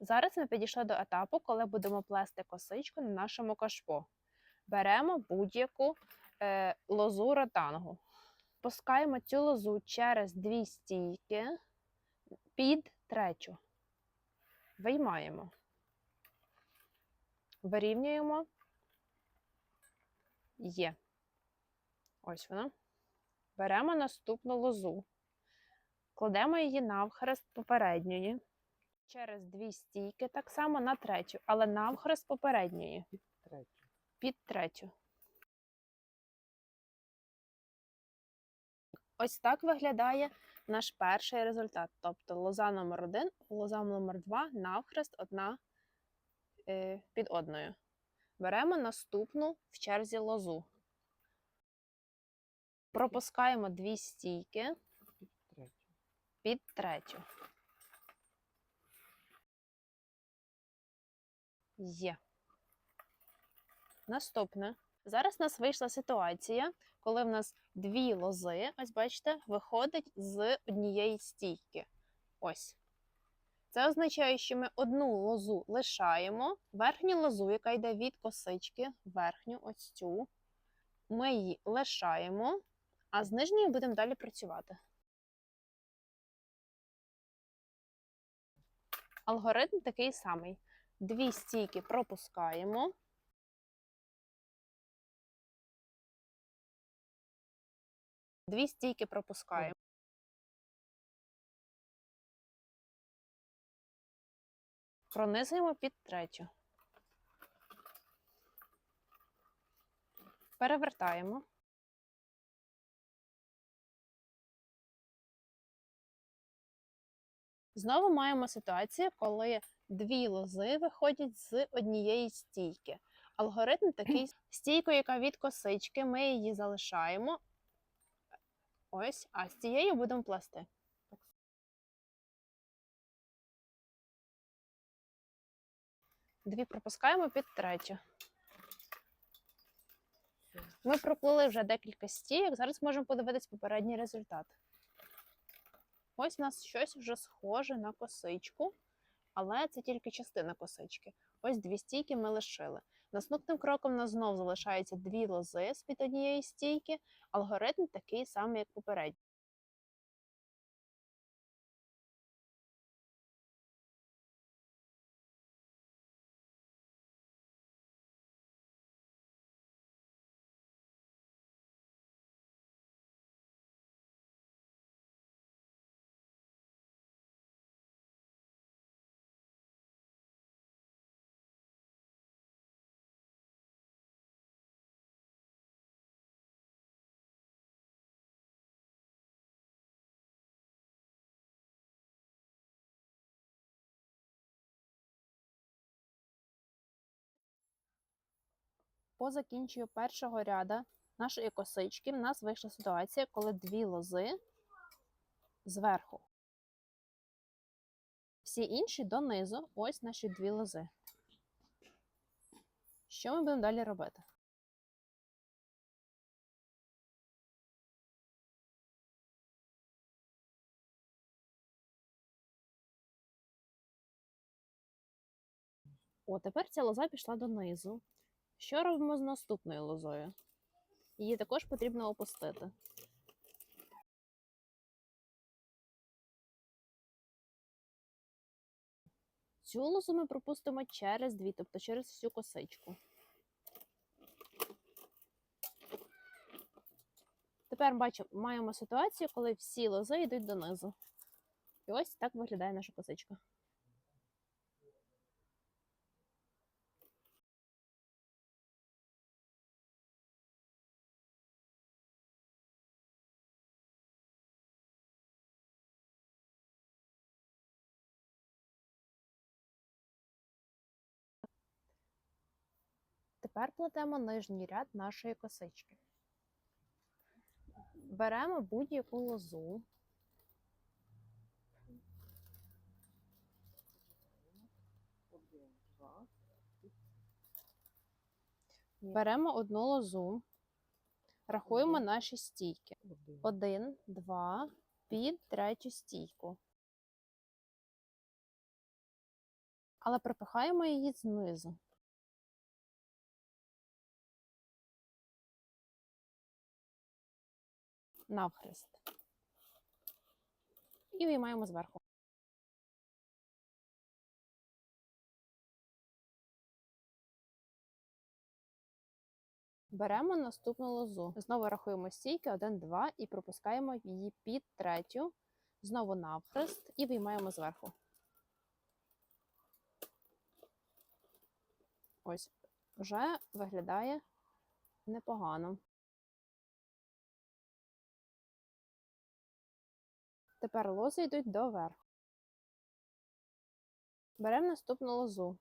Зараз ми підійшли до етапу, коли будемо плести косичку на нашому кашпо. Беремо будь-яку е, лозу ротангу. Пускаємо цю лозу через дві стійки під третю. Виймаємо. Вирівнюємо. Є. Ось вона. Беремо наступну лозу. Кладемо її навхрест попередньої. Через дві стійки, так само на третю, але навхрест попередньої. Третю. Під третю. Ось так виглядає наш перший результат. Тобто лоза номер один, лоза номер два, навхрест одна е, під одною. Беремо наступну в черзі лозу. Пропускаємо дві стійки Третю. під третю. Є. Наступне. Зараз у нас вийшла ситуація, коли в нас дві лози, ось бачите, виходить з однієї стійки. Ось. Це означає, що ми одну лозу лишаємо, верхню лозу, яка йде від косички, верхню ось цю, ми її лишаємо, а з нижньою будемо далі працювати. Алгоритм такий самий. Дві стійки пропускаємо. Дві стійки пропускаємо. Пронизуємо під третю. Перевертаємо. Знову маємо ситуацію, коли дві лози виходять з однієї стійки. Алгоритм такий: стійку, яка від косички, ми її залишаємо. Ось, а з цією будемо плести. Дві пропускаємо під третю. Ми проплили вже декілька стійок. Зараз можемо подивитись попередній результат. Ось у нас щось вже схоже на косичку, але це тільки частина косички. Ось дві стійки ми лишили. Наступним кроком у нас знов залишається дві лози з під однієї стійки. Алгоритм такий самий, як попередній. По закінченню першого ряда нашої косички в нас вийшла ситуація, коли дві лози зверху. Всі інші донизу, ось наші дві лози. Що ми будемо далі робити? О, тепер ця лоза пішла донизу. Що робимо з наступною лозою? Її також потрібно опустити. Цю лозу ми пропустимо через дві, тобто через всю косичку. Тепер бачимо, маємо ситуацію, коли всі лози йдуть донизу. І ось так виглядає наша косичка. Тепер плетемо нижній ряд нашої косички. Беремо будь-яку лозу. Беремо одну лозу, рахуємо наші стійки. один. Один, два, під третю стійку. але припихаємо її знизу. Навхрест. І виймаємо зверху. Беремо наступну лозу. Знову рахуємо стійки 1, 2 і пропускаємо її під третю. Знову навхрест і виймаємо зверху. Ось, вже виглядає непогано. Тепер лози йдуть доверху. Беремо наступну лозу.